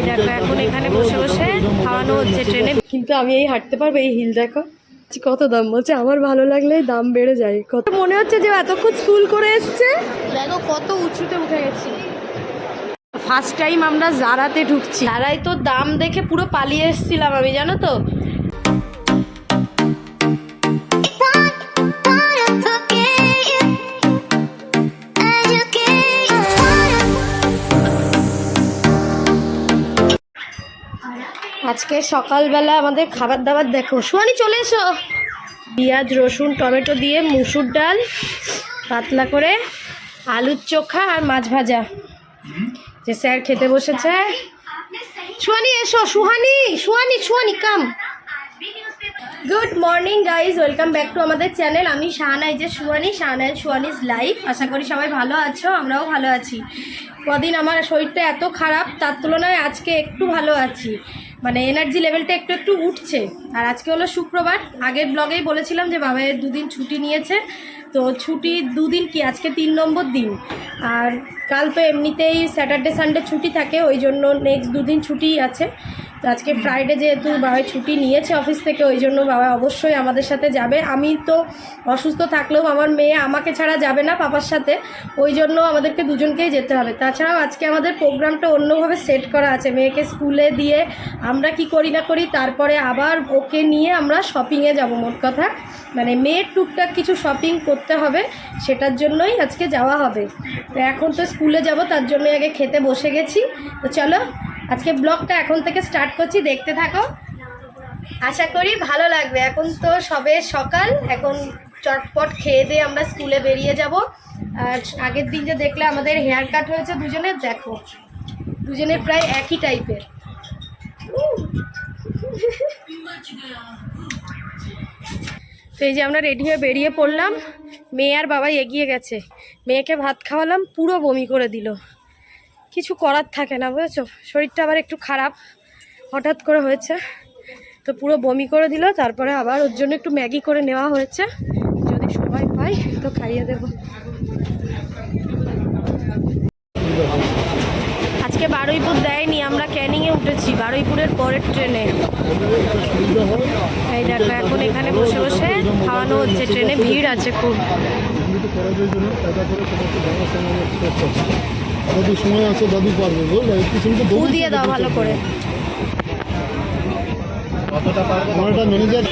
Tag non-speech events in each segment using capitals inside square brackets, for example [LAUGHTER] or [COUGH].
এই দেখো, এখন এখানে বসে বসে খাওয়ানো হচ্ছে ট্রেনে। কিন্তু আমি এই হাঁটতে পারব, এই হিল দেখো। কত দাম বলছে, আমার ভালো লাগলে দাম বেড়ে যায়। কত মনে হচ্ছে যে এতক্ষণ স্কুল করে এসছে। দেখো, কত উঁচুতে উঠে গেছি। ফার্স্ট টাইম আমরা জারাতে ঢুকছি। জারাই তো দাম দেখে পুরো পালিয়ে এসেছিলাম আমি, জানো তো? আজকে সকালবেলা আমাদের খাবার দাবার দেখো। সোয়ানি চলে এসো। পেঁয়াজ, রসুন, টমেটো দিয়ে মুসুর ডাল, পাতলা করে আলুর চোখা আর মাছ ভাজা। যে স্যার খেতে বসেছে। সুহানি, এসো। Suhani Suhani Suhani come good morning guys welcome back to আমাদের চ্যানেল আমি শাহানাই যে সুহানি শাহানাই সুহানিজ লাইফ আশা করি সবাই ভালো আছো, আমরাও ভালো আছি। কদিন আমার শরীরটা এত খারাপ, তার তুলনায় আজকে একটু ভালো আছি। মানে এনার্জি লেভেলটা একটু একটু উঠছে। আর আজকে হলো শুক্রবার। আগের ব্লগেই বলেছিলাম যে বাবাইয়ের দুদিন ছুটি নিয়েছে। তো ছুটি দুদিন কি? আজকে তিন নম্বর দিন। আর কাল তো এমনিতেই স্যাটারডে সানডে ছুটি থাকে, ওই জন্য নেক্সট দুদিন ছুটিই আছে। তো আজকে ফ্রাইডে যেহেতু বাবাই ছুটি নিয়েছে অফিস থেকে, ওই জন্য বাবা অবশ্যই আমাদের সাথে যাবে। আমি তো অসুস্থ থাকলেও আমার মেয়ে আমাকে ছাড়া যাবে না পাপার সাথে, ওই জন্য আমাদেরকে দুজনকেই যেতে হবে। তাছাড়াও আজকে আমাদের প্রোগ্রামটা অন্যভাবে সেট করা আছে। মেয়েকে স্কুলে দিয়ে আমরা কি করি না করি, তারপরে আবার ওকে নিয়ে আমরা শপিংয়ে যাব মোট কথা। মানে মেয়ের টুকটাক কিছু শপিং করতে হবে, সেটার জন্যই আজকে যাওয়া হবে। তো এখন তো স্কুলে যাব, তার জন্য আগে খেতে বসে গেছি। তো চলো আজকে ব্লগটা এখন থেকে স্টার্ট করছি, দেখতে থাকো। আশা করি ভালো লাগবে। এখন তো সবে সকাল, এখন চটপট খেয়ে দিয়ে আমরা স্কুলে বেরিয়ে যাব। আর আগের দিন যে দেখলে আমাদের হেয়ার কাট হয়েছে দুজনের, দেখো। দুজনের প্রায় একই টাইপের। তো এই যে আমরা রেডি হয়ে বেরিয়ে পড়লাম। মেয়ে আর বাবা এগিয়ে গেছে। মেয়েকে ভাত খাওয়ালাম, পুরো বমি করে দিল। কিছু করার থাকে না, বুঝেছ? শরীরটা আবার একটু খারাপ, হঠাৎ করে হয়েছে। তো পুরো বমি করে দিল, তারপরে আবার ওর জন্য একটু ম্যাগি করে নেওয়া হয়েছে। যদি সময় পাই, তো খাইয়ে দেবো। আজকে বারুইপুর দেয়নি, আমরা ক্যানিংয়ে উঠেছি, বারুইপুরের পরের ট্রেনে। এই দেখো, এখন এখানে বসে বসে খাওয়ানো হচ্ছে, ট্রেনে ভিড় আছে খুব। জানার সময় আছে দাদু পারবে বুঝলে? একটু সময় দিয়ে দাও ভালো করে। কতটা পারবে? ম্যানেজার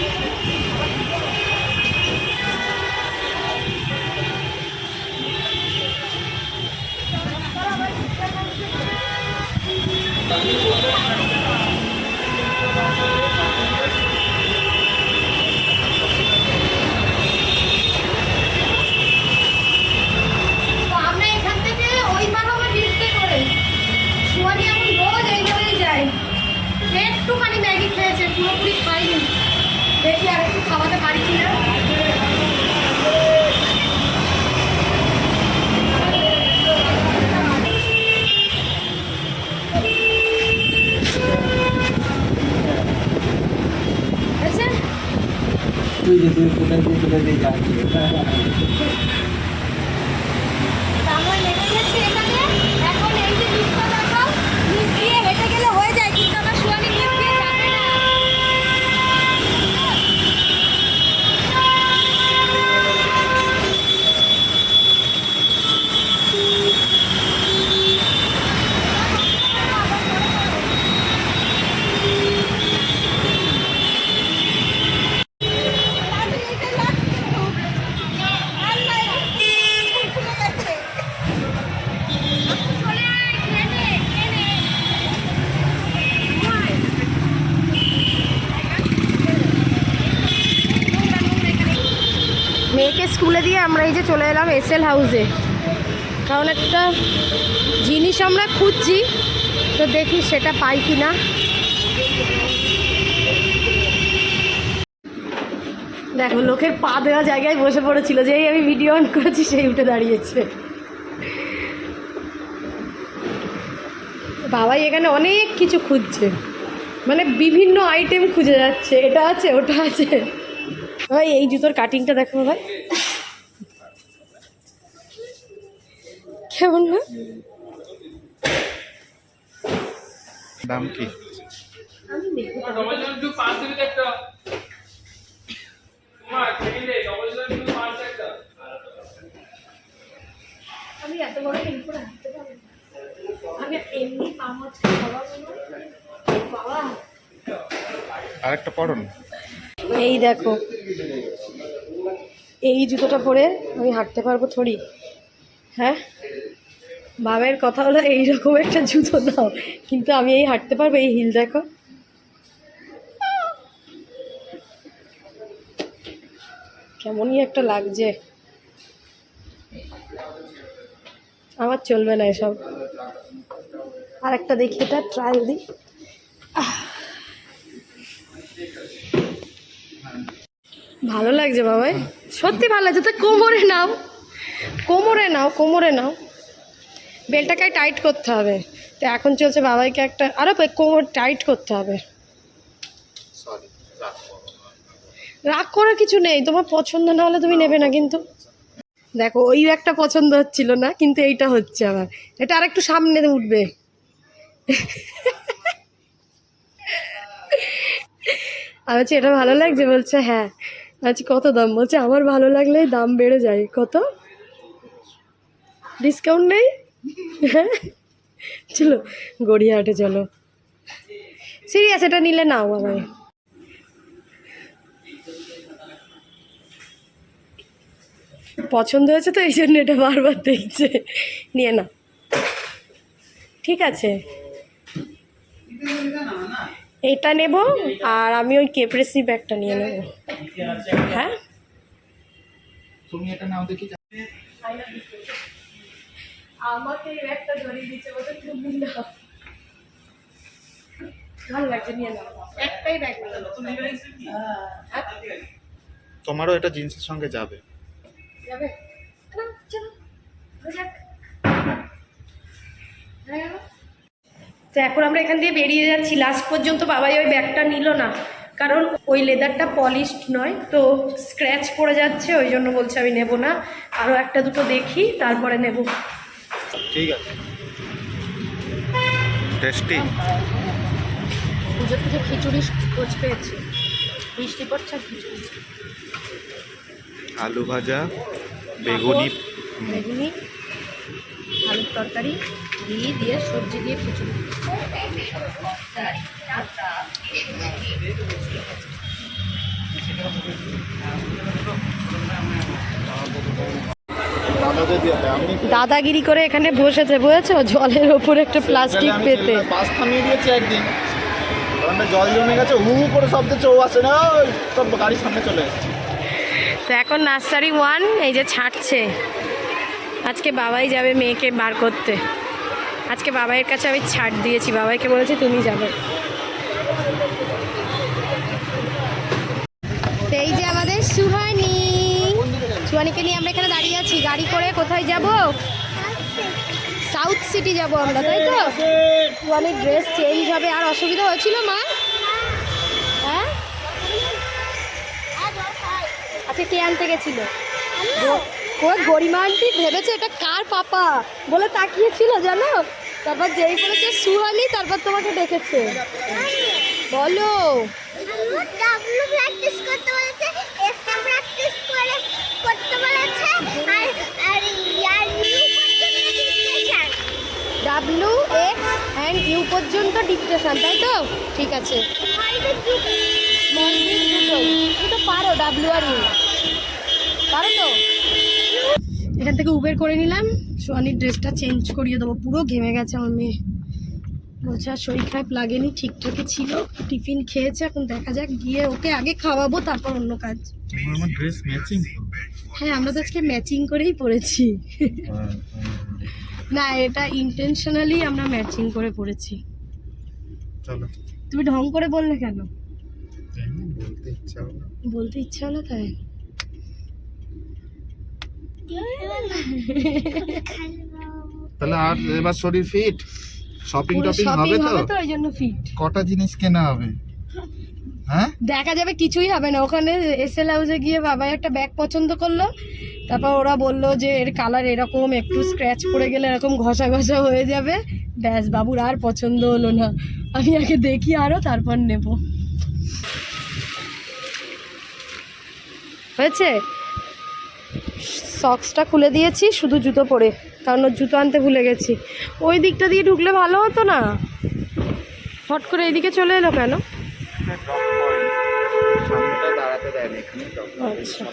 তুই কোথায় দিয়ে কোথায় দিয়ে যাচ্ছিস আমরা নেমে গেছি এখানে এখন এই যে নিচটা দেখো নিচ দিয়ে হেঁটে গেলে হয়ে যায় কিন্তু আমার সুয়ানি নিচ দিয়ে যাবে না মেয়েকে স্কুলে দিয়ে আমরা এই যে চলে এলাম এস এল হাউসে। কারণ একটা জিনিস আমরা খুঁজছি, তো দেখি সেটা পাই কি না দেখো, লোকের পা দেওয়া জায়গায় বসে পড়েছিল, যেই আমি ভিডিও অন করেছি, সেই উঠে দাঁড়িয়েছে। বাবাই এখানে অনেক কিছু খুঁজছে। মানে বিভিন্ন আইটেম খুঁজে যাচ্ছে, এটা আছে, ওটা আছে। ভাই, এই জুতোর কাটিংটা দেখো, ভাই। কেমন না? দাম কি? আমি এত বড় হেল্প করে হাঁটতে পারব আমি এমনি পা মাছ বাবা। আরেকটা পড়ুন এই দেখো। এই জুতোটা পরে আমি হাঁটতে পারব থোড়ি। হ্যাঁ? বাবের কথা হলো এইরকম একটা জুতো দাও কিন্তু আমি এই হাঁটতে পারব, এই হিল দেখো। কেমনই একটা লাগছে। আমার চলবে না এসব। আর একটা দেখি, এটা ট্রায়াল দিই ভালো লাগছে বাবাই। সত্যি ভালো লাগছে, তো কোমরে নাও। কোমরে নাও কোমরে নাও। বেলটাকে টাইট করতে হবে। তো এখন চলছে বাবাইকে একটা আরও কোমর টাইট করতে হবে। রাগ করার কিছু নেই তোমার পছন্দ না হলে তুমি নেবে না কিন্তু। দেখো ওই একটা পছন্দ হচ্ছিল না কিন্তু এইটা হচ্ছে আমার এটা আর একটু সামনে উঠবে। আমি বলছি এটা ভালো লাগছে? বলছে হ্যাঁ। আচ্ছা কত দাম? বলছে আমার ভালো লাগলেই দাম বেড়ে যায়। কত? ডিসকাউন্ট নেই? [LAUGHS] চলো, গড়িয়াহাটে চলো। সিরিয়াস, এটা নিলে নাও আমায়। পছন্দ হয়েছে তো, এই জন্য এটা বারবার দেখছে। নিয়ে না ঠিক আছে। এটা নেব, আর আমি ওই কেপ্রেসি ব্যাগটা নিয়ে নেব। হ্যাঁ? তুমি এটা নাও দেখি। আমাকে ব্যাগটা দিচ্ছে বলতে তুমি না ভালো লাগছে নিয়ে নাও। একটাই ব্যাগ তোমারও এটা জিন্সের সঙ্গে যাবে। হয়ে। হয়ে? তো এখন আমরা এখান দিয়ে বেরিয়ে যাচ্ছি। লাস্ট পর্যন্ত বাবাই ওই ব্যাগটা নিল না। কারণ ওই লেদারটা পলিশড নয় তো স্ক্র্যাচ পড়ে যাচ্ছে ওই জন্য বলছে আমি নেব না। আরও একটা দুটো দেখি তারপরে নেব। ঠিক আছে। টেস্টি। পুজো পুজো খিচুড়ি খোঁজ পেয়েছি। বৃষ্টি পড়ছে খিচুড়ি। আলু ভাজা বেগুনি বেগুনি আলুর তরকারি ঘি দিয়ে সবজি দিয়ে খিচুড়ি। দাদাগিরি করে এখানে বসেছে বুঝেছ? জলের ওপর একটা প্লাস্টিক পেতে। বাস থামিয়ে দিয়েছে একদিন। জল জমে গেছে হু করে শব্দ চৌ আসে না সব গাড়ির সামনে চলে তো এখন নার্সারি ওয়ান এই যে ছাড়ছে। আজকে বাবাই যাবে মেয়েকে বার করতে। আজকে বাবাইয়ের কাছে আমি ছাড় দিয়েছি। বাবাইকে বলেছি তুমি যাবে। এই যে আমাদের সুহানি সুহানিকে নিয়ে আমরা এখানে দাঁড়িয়ে আছি। গাড়ি করে কোথায় যাব? সাউথ সিটি যাব আমরা তাই তো? সুহানির ড্রেস চেঞ্জ হবে। আর অসুবিধা হয়েছিল মা? হ্যাঁ? আচ্ছা কে আনতে গেছিল? ওই গরিমা আন্টি? ভেবেছে এটা কার পাপা? বলে তাকিয়েছিল জানো? তারপর যেই বলেছে সুহানি তারপর তোমাকে ডেকেছে। বলো। প্র্যাকটিস করতে বলেছে প্র্যাকটিস করে করতে বলেছে আর আর ইয়ার করতে বলেছে ডাব্লু এক্স অ্যান্ড ইউ পর্যন্ত ডিকটেশন তাই তো? ঠিক আছে। তুমি তো পারো ডাব্লু আর ইউ পারো তো? এখান থেকে উবের করে নিলাম। সোয়ানির ড্রেসটা চেঞ্জ করিয়ে দেবো। পুরো ঘেমে গেছে আমার মেয়ে। বলছে আর শরীর খারাপ লাগেনি ঠিকঠাকই ছিল। টিফিন খেয়েছে এখন দেখা যাক গিয়ে ওকে আগে খাওয়াবো তারপর অন্য কাজ। আমার ড্রেস ম্যাচিং হ্যাঁ আমরা তো আজকে ম্যাচিং করেই পড়েছি। না এটা ইন্টেনশনালি আমরা ম্যাচিং করে পড়েছি। চলো। তুমি ঢং করে বললে কেন? বলতে ইচ্ছা হলো বলতে ইচ্ছা হলো তাই? তাহলে আর এবার শরীর ফিট শপিং টপিং হবে তো? হবে তো ওই জন্য ফিট কটা জিনিস কেনা হবে? হ্যাঁ? দেখা যাবে কিছুই হবে না। ওখানে এসএল হাউসে গিয়ে বাবাই একটা ব্যাগ পছন্দ করল। তারপর ওরা বলল যে এর কালার এরকম একটু স্ক্র্যাচ পড়ে গেলে এরকম ঘষা ঘষা হয়ে যাবে। ব্যাস বাবুর আর পছন্দ হলো না। আমি আগে দেখি আরও তারপর নেব। হয়েছে? সক্সটা খুলে দিয়েছি শুধু জুতো পরে। কারণ ওর জুতো আনতে ভুলে গেছি। ওই দিকটা দিয়ে ঢুকলে ভালো হতো না? ফট করে এইদিকে চলে এলো কেন? দাঁড়াতে দেয় না এখানে আচ্ছা।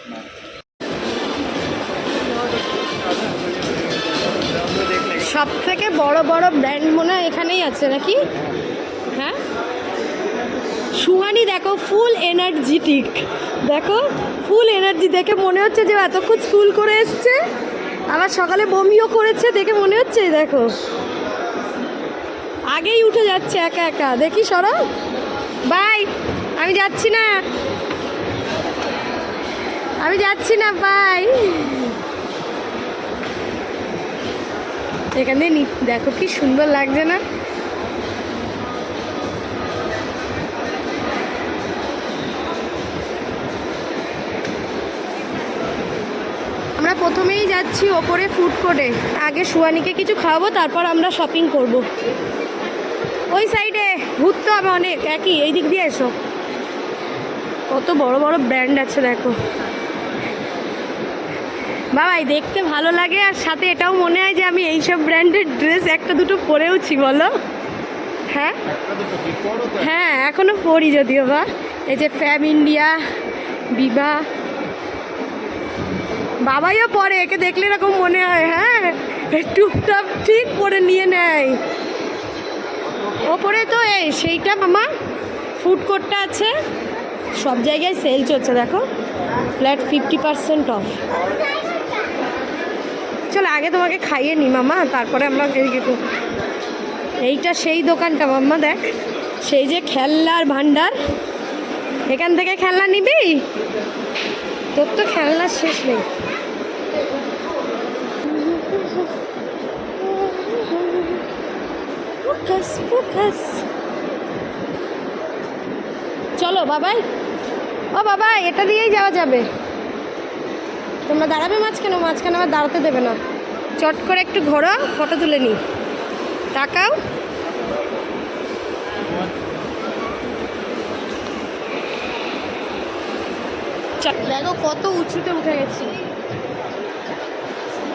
সব থেকে বড় বড় ব্র্যান্ড মনে হয় এখানেই আছে নাকি? হ্যাঁ? সুহানি দেখো ফুল এনার্জিটিক দেখো ফুল এনার্জি দেখে মনে হচ্ছে যে এতক্ষণ স্কুল করে এসছে। আবার সকালে বমিও করেছে দেখে মনে হচ্ছে দেখো। আগেই উঠে যাচ্ছে একা একা। দেখি সরো। বাই আমি যাচ্ছি না। আমি যাচ্ছি না বাই এখানে নি- দেখো কি সুন্দর লাগছে না? আমরা প্রথমেই যাচ্ছি ওপরে ফুড কোর্টে আগে সুয়ানিকে কিছু খাওয়াবো, তারপর আমরা শপিং করব। ওই সাইডে ঘুরতে হবে অনেক। একই এই দিক দিয়ে এসো। কত বড় বড় ব্র্যান্ড আছে, দেখো। বাবাই, দেখতে ভালো লাগে আর সাথে এটাও মনে হয় যে আমি এইসব ব্র্যান্ডের ড্রেস একটা দুটো পরেওছি, বলো? হ্যাঁ? হ্যাঁ এখনও পরি যদিও বা। এই যে ফ্যাম ইন্ডিয়া বিবা বাবাইও পরে, একে দেখলে এরকম মনে হয় হ্যাঁ? টুপটাপ ঠিক পরে নিয়ে নেয়। ওপরে তো এই, সেইটা মামা ফুড কোর্টটা আছে। সব জায়গায় সেল চলছে, দেখো। ফ্ল্যাট ফিফটি পার্সেন্ট অফ চলো, আগে তোমাকে খাইয়ে নি মামা, তারপরে আমরা। এইটা সেই দোকানটা, মাম্মা দেখ। সেই যে খেলনার ভান্ডার। এখান থেকে খেলনা নিবি? তোর তো খেলনার শেষ নেই। ফোকাস ফোকাস চলো, বাবাই। ও বাবা এটা দিয়েই যাওয়া যাবে। তোমরা দাঁড়াবে মাঝখানে মাঝখানে আবার দাঁড়াতে দেবে না। চট করে একটু ঘোরো, ফটো তুলে নি তাকাও। দেখো কত উঁচুতে উঠে গেছি।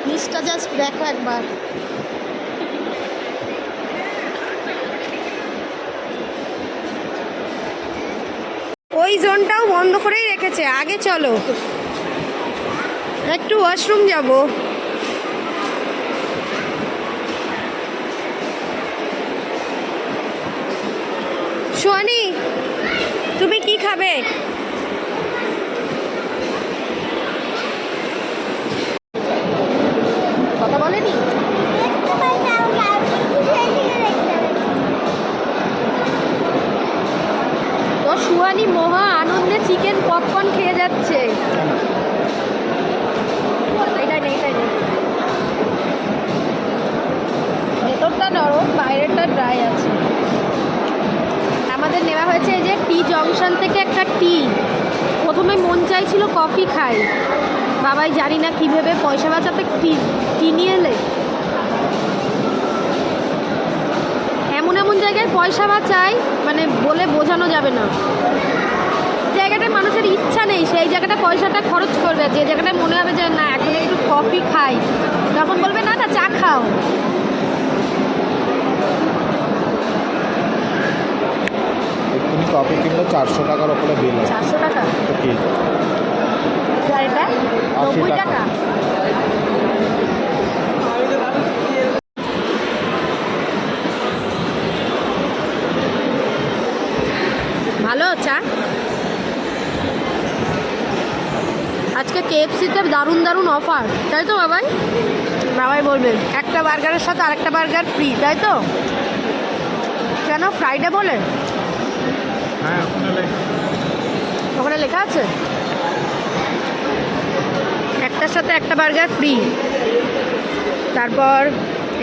নিচটা জাস্ট দেখো একবার। ওই জোনটাও বন্ধ করেই রেখেছে, আগে চলো। একটু ওয়াশরুম যাব। সোয়ানি তুমি কি খাবে কথা বলেনি দেখতে পাই না আমাকে আর একটু দেখতে দেখতে হবে। তো সুহানি মহা আনন্দে চিকেন পপকর্ন খেয়ে যাচ্ছে এইটাই নেই এইটাই নেই ভেতরটা নরম বাইরেটা ড্রাই আছে আমাদের নেওয়া হয়েছে এই যে টি জংশন থেকে একটা টি প্রথমে মন চাইছিল কফি খাই না কীভাবে পয়সা বাঁচাতে টি এলে? এমন এমন জায়গায় পয়সা বাঁচায় মানে বলে বোঝানো যাবে না। জায়গাটায় মানুষের ইচ্ছা নেই সেই জায়গাটা পয়সাটা খরচ করবে। যে জায়গাটায় মনে হবে যে না এখন একটু কফি খাই। তখন বলবে না না চা খাও। তুমি কিনলে চারশো টাকার ওপরে বিল চারশো টাকা? এটা? নব্বই টাকা। টাকা? ভালো চা? আজকে কেএফসিতে দারুণ দারুণ অফার তাই তো বাবাই? বাবাই বলবেন একটা বার্গারের সাথে আরেকটা বার্গার ফ্রি তাই তো? কেন ফ্রাইডে বলে? হ্যাঁ ওখানে লেখা আছে? সাথে একটা বার্গার ফ্রি। তারপর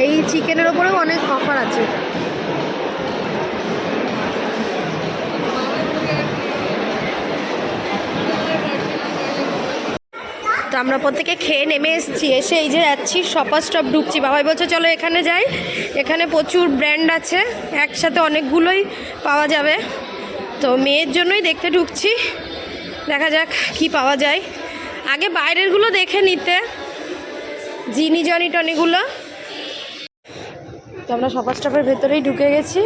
এই চিকেনের ওপরেও অনেক অফার আছে। তো আমরা প্রত্যেকে খেয়ে নেমে এসেছি, এসে এই যে যাচ্ছি শপার স্টপ ঢুকছি। বাবাই বলছে, চলো এখানে যাই। এখানে প্রচুর ব্র্যান্ড আছে, একসাথে অনেকগুলোই পাওয়া যাবে। তো মেয়ের জন্যই দেখতে ঢুকছি। দেখা যাক কি পাওয়া যায়। আগে বাইরেরগুলো দেখে নিতে। জিনি, জনি, টনিগুলো। তো আমরা সপার স্টপের ভেতরেই ঢুকে গেছি।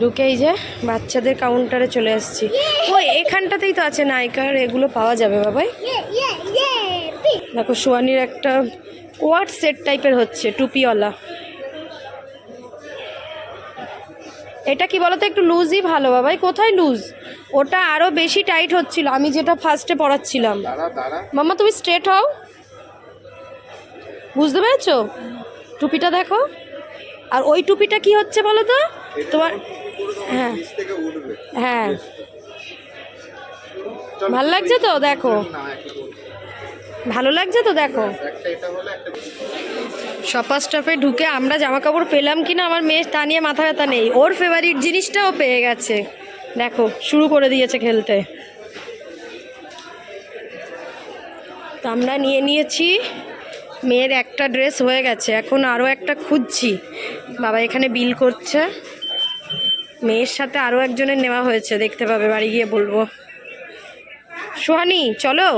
ঢুকে এই যে বাচ্চাদের কাউন্টারে চলে এসেছি ওই, এখানটাতেই তো আছে নাইকার এগুলো পাওয়া যাবে বাবাই। দেখো, সোয়ানির একটা কোয়াট সেট টাইপের হচ্ছে, টুপিওয়ালা। এটা কি বলতো, একটু লুজই ভালো বাবাই। কোথায় লুজ ওটা আরও বেশি টাইট হচ্ছিল। আমি যেটা ফার্স্টে পড়াচ্ছিলাম। মামা তুমি স্ট্রেট হও। বুঝতে পেরেছ? টুপিটা দেখো। আর ওই টুপিটা কি হচ্ছে বলো তো? তোমার হ্যাঁ। হ্যাঁ। ভালো লাগছে তো? দেখো। ভালো লাগছে তো? দেখো। শপার স্টপে ঢুকে আমরা জামা কাপড় পেলাম কিনা আমার মেয়ে তা নিয়ে মাথা ব্যথা নেই। ওর ফেভারিট জিনিসটাও পেয়ে গেছে। দেখো, শুরু করে দিয়েছে খেলতে। তো আমরা নিয়ে নিয়েছি। মেয়ের একটা ড্রেস হয়ে গেছে, এখন আরও একটা খুঁজছি। বাবা এখানে বিল করছে। মেয়ের সাথে আরও একজনের নেওয়া হয়েছে, দেখতে পাবে, বাড়ি গিয়ে বলব। সোহানি, চলো।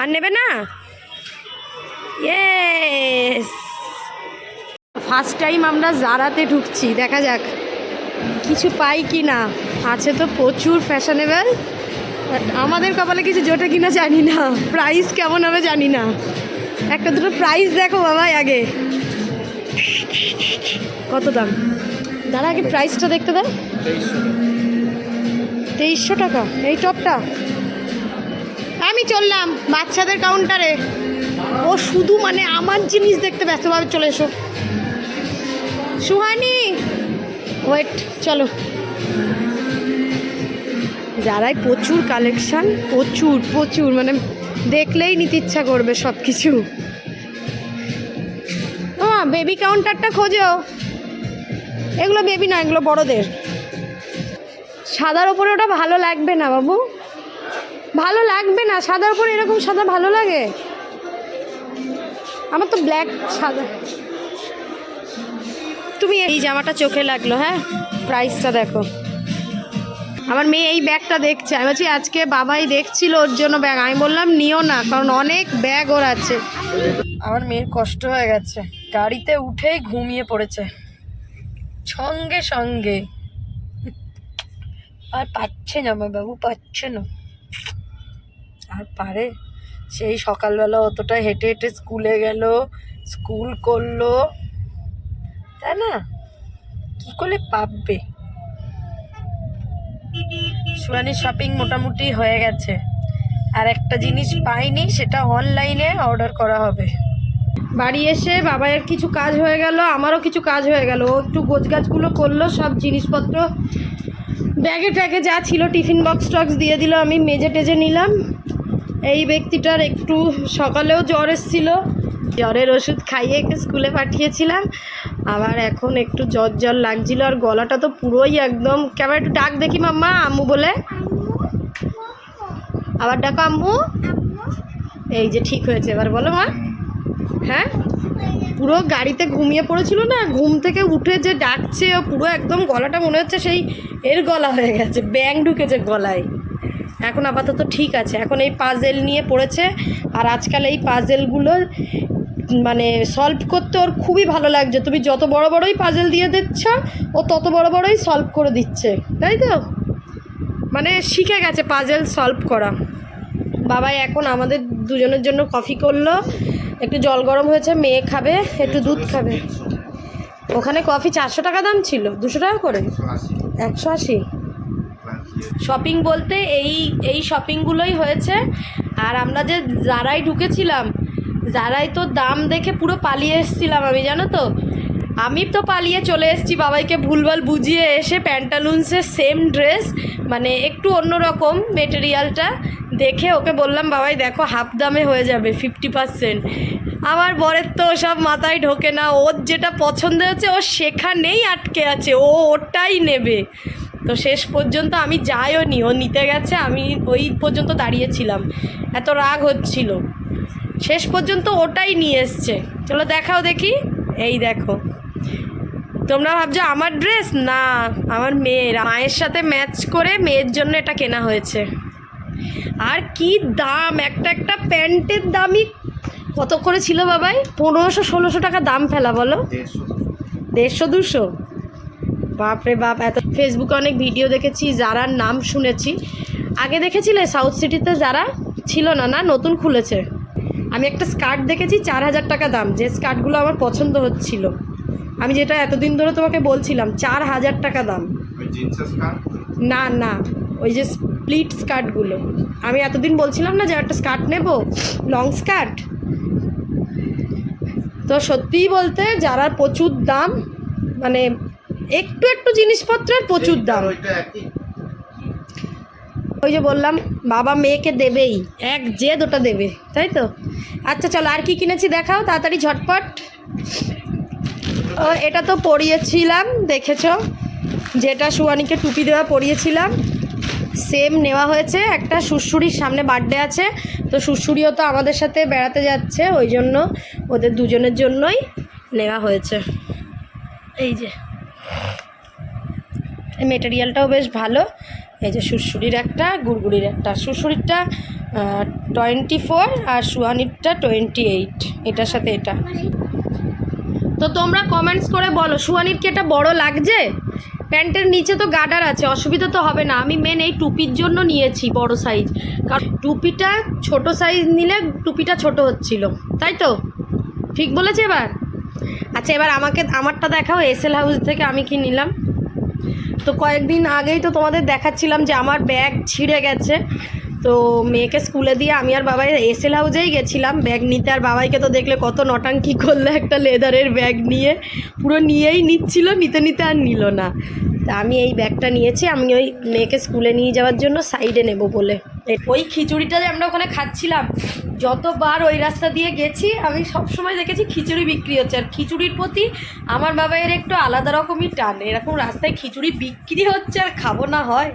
আর নেবে না? ফার্স্ট টাইম আমরা জারাতে ঢুকছি, দেখা যাক। কিছু পাই কি না আছে তো প্রচুর ফ্যাশনেবল আমাদের কপালে কিছু জোটে কিনা জানি না। প্রাইস কেমন হবে জানি না। একটা দুটো প্রাইস দেখো বাবাই আগে। কত দাম? দাঁড়া আগে প্রাইসটা দেখতে দাও। তেইশশো টাকা। এই টপটা। আমি চললাম বাচ্চাদের কাউন্টারে ও শুধু মানে আমার জিনিস দেখতে ব্যস্তভাবে চলে এসো। সুহানি। ওয়েট চলো। যারাই প্রচুর কালেকশান প্রচুর প্রচুর মানে দেখলেই নিতে ইচ্ছা করবে সব কিছু ও বেবি কাউন্টারটা খোঁজো। এগুলো বেবি না, এগুলো বড়দের। সাদার ওপরে ওটা ভালো লাগবে না, বাবু। ভালো লাগবে না, সাদার ওপরে এরকম সাদা ভালো লাগে? আমার তো ব্ল্যাক সাদা। তুমি এই জামাটা চোখে লাগল হ্যাঁ? প্রাইসটা দেখো। আমার মেয়ে এই ব্যাগটা দেখছে। আমি বলছি, আজকে বাবাই দেখছিল ওর জন্য ব্যাগ। আমি বললাম, নিও না, কারণ অনেক ব্যাগ ওর আছে। আমার মেয়ের কষ্ট হয়ে গেছে। গাড়িতে উঠেই ঘুমিয়ে পড়েছে। সঙ্গে সঙ্গে আর পাচ্ছে না আমার বাবু, পাচ্ছে না। আর পারে। সেই সকালবেলা অতটা হেঁটে হেঁটে স্কুলে গেল, স্কুল করল। তাই না, কি করে পাববে? সুরানির শপিং মোটামুটি হয়ে গেছে। আর একটা জিনিস পাইনি, সেটা অনলাইনে অর্ডার করা হবে। বাড়ি এসে বাবাইয়ের কিছু কাজ হয়ে গেল, আমারও কিছু কাজ হয়ে গেল। ও একটু গোছগাছগুলো করল, সব জিনিসপত্র, ব্যাগে ট্যাগে যা ছিল টিফিন বক্স টক্স দিয়ে দিল, আমি মেজে টেজে নিলাম। এই ব্যক্তিটার একটু সকালেও জ্বর এসেছিল। জ্বরের ওষুধ খাইয়ে একে স্কুলে পাঠিয়েছিলাম। আবার এখন একটু জ্বর জ্বর লাগছিল আর গলাটা তো পুরোই একদম কেমন একটু ডাক দেখি মাম্মা, আম্মু বলে। আবার ডাকো আম্মু। এই যে ঠিক হয়েছে, এবার বলো মা। হ্যাঁ? পুরো গাড়িতে ঘুমিয়ে পড়েছিল না, ঘুম থেকে উঠে যে ডাকছে ও পুরো একদম গলাটা মনে হচ্ছে সেই এর গলা হয়ে গেছে, ব্যাং ঢুকেছে গলায়। এখন আপাতত ঠিক আছে, এখন এই পাজেল নিয়ে পড়েছে। আর আজকাল এই পাজেলগুলো মানে সলভ করতে ওর খুবই ভালো লাগছে। তুমি যত বড় বড়ই পাজেল দিয়ে দিচ্ছ, ও তত বড় বড়ই সলভ করে দিচ্ছে। তাই তো? মানে শিখে গেছে পাজেল সলভ করা। বাবাই এখন আমাদের দুজনের জন্য কফি করল। একটু জল গরম হয়েছে, মেয়ে খাবে, একটু দুধ খাবে। ওখানে কফি চারশো টাকা দাম ছিল, দুশো টাকা করে? একশো আশি? শপিং বলতে এই এই শপিংগুলোই হয়েছে। আর আমরা যে যারাই ঢুকেছিলাম যারাই তো দাম দেখে পুরো পালিয়ে এসেছিলাম আমি, জানো তো? আমি তো পালিয়ে চলে এসেছি বাবাইকে ভুলভাল বুঝিয়ে এসে প্যান্টালুন্সের সেম ড্রেস মানে একটু অন্যরকম মেটেরিয়ালটা দেখে ওকে বললাম, বাবাই, দেখো হাফ দামে হয়ে যাবে ফিফটি পার্সেন্ট আমার বরের তো সব মাথায় ঢোকে না, ওর যেটা পছন্দ হচ্ছে, ও সেখানেই আটকে আছে, ও ওটাই নেবে। তো শেষ পর্যন্ত আমি যাইও নি ও নিতে গেছে, আমি ওই পর্যন্ত দাঁড়িয়েছিলাম এত রাগ হচ্ছিল। শেষ পর্যন্ত ওটাই নিয়ে এসছে। চলো দেখাও দেখি। এই দেখো। তোমরা ভাবছ আমার ড্রেস না আমার মেয়ের। মায়ের সাথে ম্যাচ করে মেয়ের জন্য এটা কেনা হয়েছে। আর কি দাম? একটা একটা প্যান্টের দামই কত করে ছিল বাবাই? পনেরোশো ষোলোশো টাকা দাম ফেলা বলো? দেড়শো। দুশো? বাপরে বাপ এত ফেসবুকে অনেক ভিডিও দেখেছি যারার নাম শুনেছি। আগে দেখেছিলে সাউথ সিটিতে যারা? ছিল না না? নতুন খুলেছে। আমি একটা স্কার্ট দেখেছি চার হাজার টাকা দাম। যে স্কার্টগুলো আমার পছন্দ হচ্ছিল। আমি যেটা এতদিন ধরে তোমাকে বলছিলাম চার হাজার টাকা দাম। না না ওই যে স্প্লিট স্কার্টগুলো। আমি এতদিন বলছিলাম না যে একটা স্কার্ট নেব লং স্কার্ট। তো সত্যিই বলতে যারা প্রচুর দাম মানে একটু একটু জিনিসপত্রের প্রচুর দাম। ওই যে বললাম, বাবা মেয়েকে দেবেই। এক জেদ ওটা দেবে, তাই তো? আচ্ছা চলো, আর কি কিনেছি দেখাও, তাড়াতাড়ি ঝটপট। ও, এটা তো পরিয়েছিলাম, দেখেছ? যেটা সুয়ানিকে টুপি দেওয়া পরিয়েছিলাম। সেম নেওয়া হয়েছে, একটা শ্বশুরির সামনে বার্থডে আছে, তো শ্বশুরিও তো আমাদের সাথে বেড়াতে যাচ্ছে, ওই জন্য ওদের দুজনের জন্যই নেওয়া হয়েছে। এই যে মেটেরিয়ালটাও বেশ ভালো। এই যে সুরসুরির একটা, গুড়গুড়ির একটা। সুরসুরিরটা টোয়েন্টি ফোর আর সুহানিরটা টোয়েন্টি এইট এটার সাথে এটা। তো তোমরা কমেন্টস করে বলো, সুহানির কি এটা বড় লাগছে? প্যান্টের নিচে তো গার্ডার আছে, অসুবিধা তো হবে না। আমি মেন এই টুপির জন্য নিয়েছি বড় সাইজ কারণ টুপিটা ছোট সাইজ নিলে টুপিটা ছোট হচ্ছিল। তাই তো? ঠিক বলেছে এবার? আচ্ছা এবার আমাকে, আমারটা দেখাও এসএল হাউস থেকে আমি কি নিলাম? তো কয়েকদিন আগেই তো তোমাদের দেখাচ্ছিলাম যে আমার ব্যাগ ছিঁড়ে গেছে। তো মেয়েকে স্কুলে দিয়ে আমি আর বাবাই এসএল হাউজেই গেছিলাম। ব্যাগ নিতে আর বাবাইকে তো দেখলে কত নটাঙ্কি করল একটা লেদারের ব্যাগ নিয়ে। পুরো নিয়েই নিচ্ছিল, নিতে নিতে আর নিল না। তা আমি এই ব্যাগটা নিয়েছি আমি ওই মেয়েকে স্কুলে নিয়ে যাওয়ার জন্য সাইডে নেব বলে। ওই খিচুড়িটা যে আমরা ওখানে খাচ্ছিলাম যতবার ওই রাস্তা দিয়ে গেছি আমি সবসময় দেখেছি খিচুড়ি বিক্রি হচ্ছে। আর খিচুড়ির প্রতি আমার বাবাইয়ের একটু আলাদা রকমই টান। এরকম রাস্তায় খিচুড়ি বিক্রি হচ্ছে আর খাব না হয়।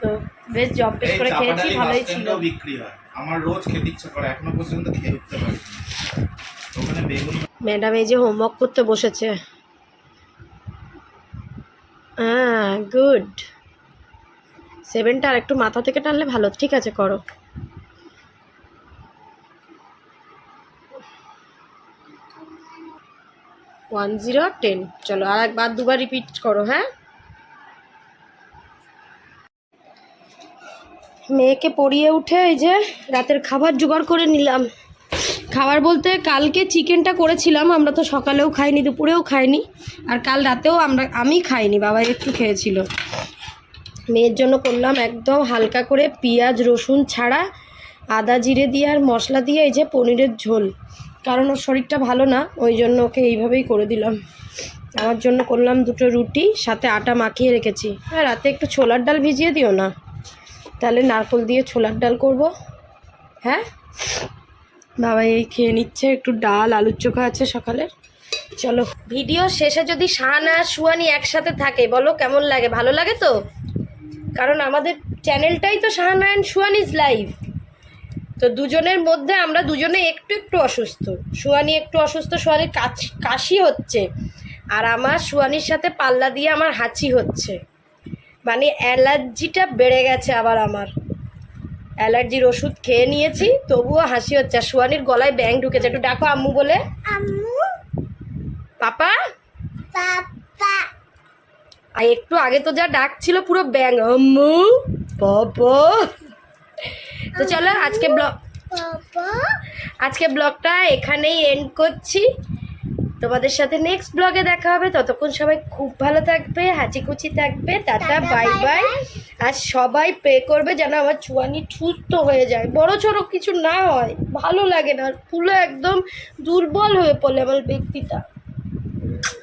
তো বেশ জব বেশ করে খেয়েছি ভালোই ছিল। বিক্রি হয়। আমার রোজ খেতে ইচ্ছা করে এখনও পর্যন্ত খেয়ে উঠতে পারি ওখানে বেগুন ম্যাডাম এই যে হোমওয়ার্ক করতে বসেছে। হ্যাঁ গুড সেভেনটা আর একটু মাথা থেকে টানলে ভালো। ঠিক আছে, করো। ওয়ান জিরো টেন চলো, আর একবার দুবার রিপিট করো হ্যাঁ? মেয়েকে পড়িয়ে উঠে এই যে রাতের খাবার জোগাড় করে নিলাম। খাবার বলতে কালকে চিকেনটা করেছিলাম, আমরা তো সকালেও খাইনি, দুপুরেও খাইনি, আর কাল রাতেও আমরা, আমি খাইনি বাবা একটু খেয়েছিল। মেয়ের জন্য করলাম একদম হালকা করে পেঁয়াজ, রসুন ছাড়া, আদা জিরে দিয়ে আর মশলা দিয়ে এই যে পনিরের ঝোল। কারণ ওর শরীরটা ভালো না, ওই জন্য ওকে এইভাবেই করে দিলাম। আমার জন্য করলাম দুটো রুটি, সাথে আটা মাখিয়ে রেখেছি। আর রাতে একটু ছোলার ডাল ভিজিয়ে দিও না। তাহলে নারকোল দিয়ে ছোলার ডাল করব। হ্যাঁ? বাবা এই খেয়ে নিচ্ছে, একটু ডাল, আলুর চোখা আছে সকালের। চলো। ভিডিও শেষে যদি শাহানা আর সুয়ানি একসাথে থাকে, বলো কেমন লাগে? ভালো লাগে তো? কারণ আমাদের চ্যানেলটাই তো শাহানা অ্যান্ড সুয়ানিজ লাইভ তো দুজনের মধ্যে আমরা দুজনে একটু একটু অসুস্থ। সুয়ানি একটু অসুস্থ সুয়ানির কাশি হচ্ছে। আর আমার সুয়ানির সাথে পাল্লা দিয়ে আমার হাঁচি হচ্ছে। মানে অ্যালার্জিটা বেড়ে গেছে আবার আমার। অ্যালার্জির ওষুধ খেয়ে নিয়েছি তবুও হাসি হচ্ছে। সুয়ানির গলায় ব্যাং ঢুকেছে। একটু ডাকো আম্মু বলে। আম্মু। পাপা? পাপা। আর একটু আগে তো যা ডাক ছিল পুরো ব্যাং আম্মু পাপা। তো চলো আজকে ব্লগ আজকে ব্লগটা এখানেই এন্ড করছি। তোমাদের সাথে নেক্সট ব্লগে দেখা হবে। ততক্ষণ সবাই খুব ভালো থাকবে হাঁচি কুচি থাকবে। Tata bye bye. আর সবাই প্রে করবে যেন আমার চুয়ানি সুস্থ হয়ে যায়। বড় ছড়ো কিছু না হয়, ভালো লাগে না। পুরো একদম দুর্বল হয়ে পড়লে আমার ব্যক্তিটা।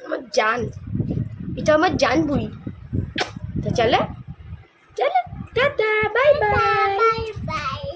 আমার জান, এটা আমার জান বুই তা চলে চলে। Tata bye bye